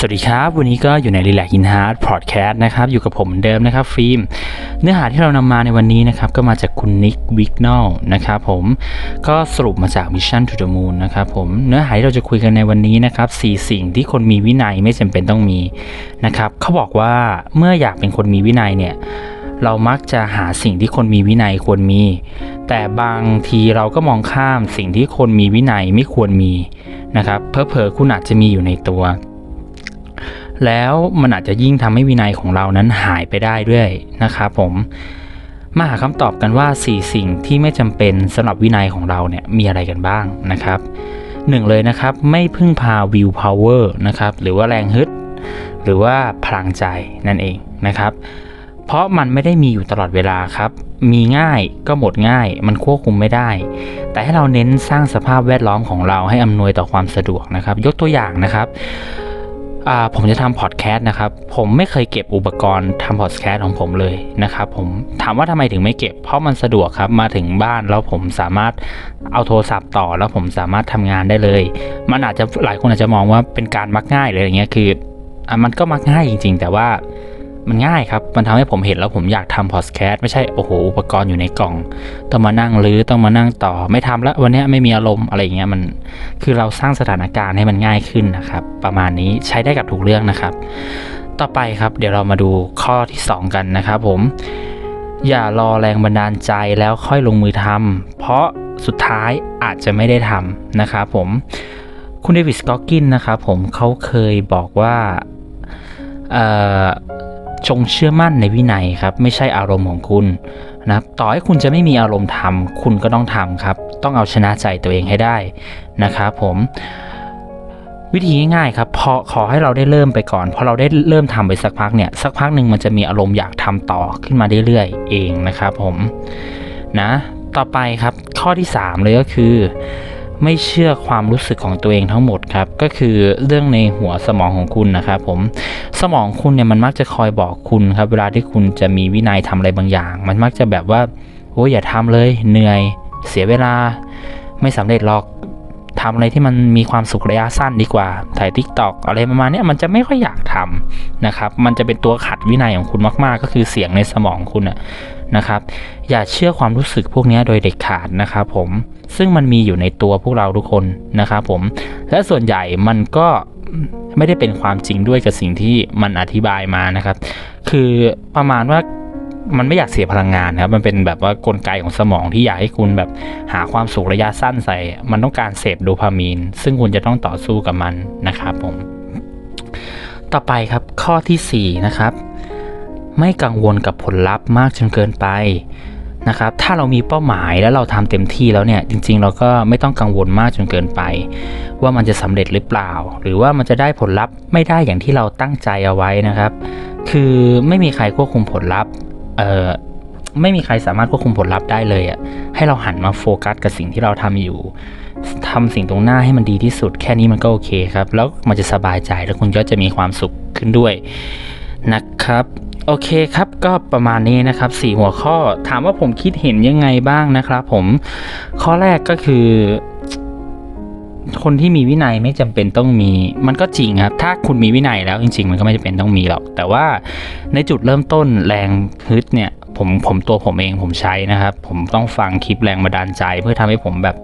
สวัสดีครับ วันนี้ก็อยู่ใน Relax in Heart Podcast นะครับ อยู่กับผมเหมือนเดิมนะครับฟิล์ม เนื้อหาที่เรานำมาในวันนี้นะครับ ก็มาจากคุณนิกวิกนอลนะครับผมก็สรุปมาจาก Mission to the Moon นะครับผมเนื้อหาที่เราจะคุยกันในวันนี้นะครับสี่สิ่งที่คนมีวินัยไม่จำเป็นต้องมีนะครับเขาบอกว่าเมื่ออยากเป็นคนมีวินัยเนี่ยเรามักจะหาสิ่งที่คนมีวินัยควรมี แต่บางทีเราก็มองข้ามสิ่งที่คนมีวินัยไม่ควรมีนะครับเพอเพอคุณอาจจะมีอยู่ในตัว แล้วมันอาจจะยิ่งทำให้วินัยของเรานั้นหายไปได้ด้วยนะครับผมมาหาคำตอบกันว่า 4 สิ่งที่ไม่จำเป็นสำหรับวินัยของเราเนี่ยมีอะไรกันบ้างนะครับหนึ่งเลยนะครับไม่พึ่งพาวิวพาวเวอร์นะครับหรือว่าแรงฮึด หรือว่าพลังใจนั่นเองนะครับ เพราะมันไม่ได้มีอยู่ตลอดเวลาครับ มีง่ายก็หมดง่าย มันควบคุมไม่ได้ แต่ให้เราเน้นสร้างสภาพแวดล้อมของเราให้อำนวยต่อความสะดวกนะครับ ยกตัวอย่างนะครับ ผมจะทำพอดแคสต์นะครับ ผมไม่เคยเก็บอุปกรณ์ทำพอดแคสต์ของผมเลยนะครับ ผมถามว่าทำไมถึงไม่เก็บ เพราะมันสะดวกครับมาถึงบ้านแล้วผมสามารถเอาโทรศัพท์ต่อ แล้วผมสามารถทำงานได้เลย มันอาจจะหลายคนอาจจะมองว่าเป็นการมักง่ายเลยอย่างเงี้ยคืออะมันก็มักง่ายจริง ๆ แต่ว่า มันง่ายครับ มันทำให้ผมเห็นแล้วผมอยากทำพอดแคสต์ไม่ใช่โอ้โหอุปกรณ์อยู่ในกล่อง ต้องมานั่งรื้อต้องมานั่งต่อ ไม่ทำแล้ววันนี้ไม่มีอารมณ์อะไรอย่างเงี้ยมันคือเราสร้างสถานการณ์ให้มันง่ายขึ้นนะครับ ประมาณนี้ใช้ได้กับทุกเรื่องนะครับ ต่อไปครับ เดี๋ยวเรามาดูข้อที่ 2 กันนะครับผมอย่ารอแรงบันดาลใจแล้วค่อยลงมือทำเพราะสุดท้ายอาจจะไม่ได้ทำนะครับผมคุณเดวิดสกอกินนะครับผมเขาเคยบอกว่า จงเชื่อมั่นในวินัยครับ ไม่ใช่อารมณ์ของคุณนะครับต่อให้คุณจะไม่มีอารมณ์ทำคุณก็ต้องทำครับ ต้องเอาชนะใจตัวเองให้ได้นะครับผมวิธีง่ายๆครับพอขอให้เราได้เริ่มไปก่อนพอเราได้เริ่มทำไปสักพักเนี่ยสักพักหนึ่งมันจะมีอารมณ์อยากทำต่อขึ้นมาเรื่อยๆเองนะครับผมนะต่อไปครับข้อที่ 3 เลยก็คือ ไม่เชื่อความรู้สึกของตัวเองทั้งหมดครับ ก็คือเรื่องในหัวสมองของคุณนะครับผมสมองคุณเนี่ยมันมักจะคอยบอกคุณครับเวลาที่คุณจะมีวินัยทำอะไรบางอย่าง มันมักจะแบบว่าโอ้ยอย่าทำเลยเหนื่อย เสียเวลาไม่สำเร็จหรอก ทำอะไรที่มันมีความสุขระยะสั้นดีกว่า ถ่ายทิกตอกอะไรประมาณนี้มันจะไม่ค่อยอยากทำนะครับ มันจะเป็นตัวขัดวินัยของคุณมาก ๆ ก็คือเสียงในสมองคุณนะนะครับ อย่าเชื่อความรู้สึกพวกนี้โดยเด็ดขาดนะครับผม ซึ่งมันมีอยู่ในตัวพวกเราทุกคนนะครับผม และส่วนใหญ่มันก็ไม่ได้เป็นความจริงด้วยกับสิ่งที่มันอธิบายมานะครับ คือประมาณว่า มันไม่อยากเสียพลังงานนะครับ มันเป็นแบบว่ากลไกของสมองที่อยากให้คุณแบบหาความสุขระยะสั้นใส่ มันต้องการเสพโดพามีน ซึ่งคุณจะต้องต่อสู้กับมันนะครับผม ต่อไปครับข้อทีสี่4นะครับ ไม่กังวลกับผลลัพธ์มากจนเกินไปนะครับ ถ้าเรามีเป้าหมายแล้วเราทำเต็มที่แล้วเนี่ย จริง ๆ เราก็ไม่ต้องกังวลมากจนเกินไป ว่ามันจะสำเร็จหรือเปล่า หรือว่ามันจะได้ผลลัพธ์ไม่ได้อย่างที่เราตั้งใจเอาไว้นะครับ คือไม่มีใครควบคุมผลลัพธ์ เอ่อไม่มีใครสามารถควบคุมผลลัพธ์ได้เลยอะ่ะให้เราหันมาโฟกัสกับสิ่งที่เราทำอยู่ทำสิ่งตรงหน้าให้มันดีที่สุด แค่นี้มันก็โอเคครับ แล้วมันจะสบายใจแล้วคุณก็จะมีความสุขขึ้นด้วยนะครับโอเคครับก็ประมาณนี้นะครับสี่หัวข้อถามว่าผมคิดเห็นยังไงบ้างนะครับผมข้อแรกก็คือ คนที่มีวินัยไม่จำเป็นต้องมี มันก็จริงครับ ถ้าคุณมีวินัยแล้วจริง ๆ มันก็ไม่จำเป็นต้องมีหรอก แต่ว่าในจุดเริ่มต้นแรงฮึดเนี่ยผมผมตัวผมเองผมใช้นะครับ ผมต้องฟังคลิปแรงบันดาลใจ เพื่อทำให้ผมแบบ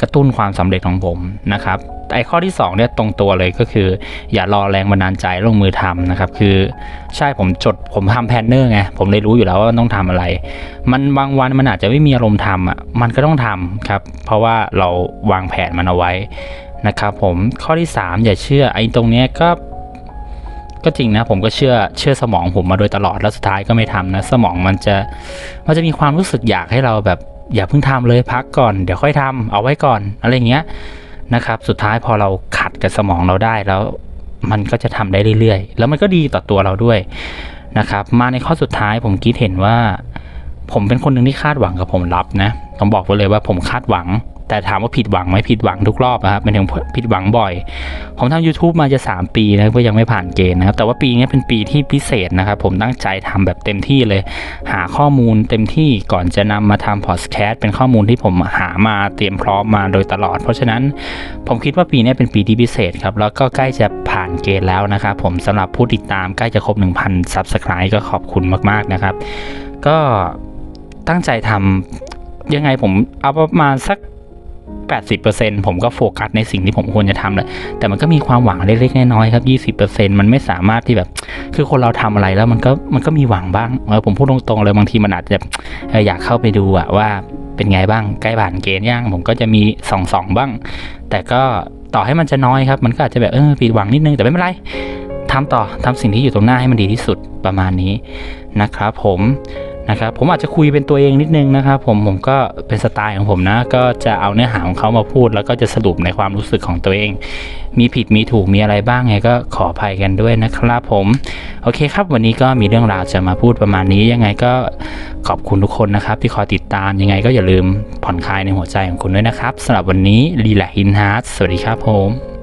กระตุ้นความสำเร็จของผมนะครับ ไอข้อที่2เนี่ยตรงตัวเลยก็คือ อย่ารอแรงบันดาลใจลงมือทำนะครับ คือใช่ผมจดผมทำแพนเนอร์ไงผมเลยรู้อยู่แล้วว่าต้องทำอะไร มันบางวันมันอาจจะไม่มีอารมณ์ทำอะมันก็ต้องทำครับ เพราะว่าเราวางแผนมันเอาไว้นะครับผมข้อที่ 3 อย่าเชื่อไอ้ตรงเนี้ยก็ก็จริงนะผมก็เชื่อเชื่อสมองผมมาโดยตลอดแล้วสุดท้ายก็ไม่ทำนะ สมองมันจะมันจะมีความรู้สึกอยากให้เราแบบอย่าเพิ่งทำเลยพักก่อน เดี๋ยวค่อยทำเอาไว้ก่อนอะไรเงี้ย นะครับ สุดท้ายพอเราขัดกับสมองเราได้แล้วมันก็จะทำได้เรื่อยๆ แล้วมันก็ดีต่อตัวเราด้วยนะครับ มาในข้อสุดท้ายผมคิดเห็นว่า ผมเป็นคนหนึ่งที่คาดหวังกับผมรับนะต้องบอกไว้เลยว่าผมคาดหวัง แต่ถามว่าผิดหวังไหมผิดหวังทุกรอบนะครับเป็นถึงผิดหวังบ่อย ผมทำ YouTube มาจะ 3 ปีนะก็ยังไม่ผ่านเกณฑ์นะครับ แต่ว่าปีนี้เป็นปีที่พิเศษนะครับ ผมตั้งใจทำแบบเต็มที่เลย หาข้อมูลเต็มที่ก่อนจะนำมาทำพอดแคสต์เป็นข้อมูลที่ผมหามาเตรียมพร้อมมาโดยตลอด เพราะฉะนั้นผมคิดว่าปีนี้เป็นปีที่พิเศษครับแล้วก็ใกล้จะผ่านเกณฑ์แล้วนะครับผมสำหรับผู้ติดตามใกล้จะครบ 1,000 Subscribe ก็ขอบคุณมาก ๆนะครับ ก็ตั้งใจทำยังไงผมเอาประมาณสัก 80%ผมก็โฟกัสในสิ่งที่ผมควรจะทำแหละแต่มันก็มีความหวังเล็กๆน้อยๆครับ20%มันไม่สามารถที่แบบ คือคนเราทำอะไรแล้วมันก็มันก็มีหวังบ้างเออผมพูดตรงๆเลยบางทีมันอาจจะอออยากเข้าไปดูอะว่าเป็นไงบ้างใกล้ผ่านเกณฑ์ย่าง ผมก็จะมีส่องสองบ้าง แต่ก็ต่อให้มันจะน้อยครับ มันก็อาจจะแบบเออผิดหวังนิดนึงแต่ไม่เป็นไรทำต่อทำสิ่งที่อยู่ตรงหน้าให้มันดีที่สุดประมาณนี้นะครับผม นะครับผมอาจจะคุยเป็นตัวเองนิดนึงนะครับผมผมก็เป็นสไตล์ของผมนะ ก็จะเอาเนื้อหาของเขามาพูด แล้วก็จะสรุปในความรู้สึกของตัวเอง มีผิดมีถูกมีอะไรบ้างไงก็ขออภัยกันด้วยนะครับผมโอเคครับ วันนี้ก็มีเรื่องราวจะมาพูดประมาณนี้ยังไงก็ขอบคุณทุกคนนะครับ ที่คอยติดตามยังไงก็อย่าลืมผ่อนคลายในหัวใจของคุณด้วยนะครับสำหรับวันนี้ลีแลกอินฮาร์สวัสดีครับผม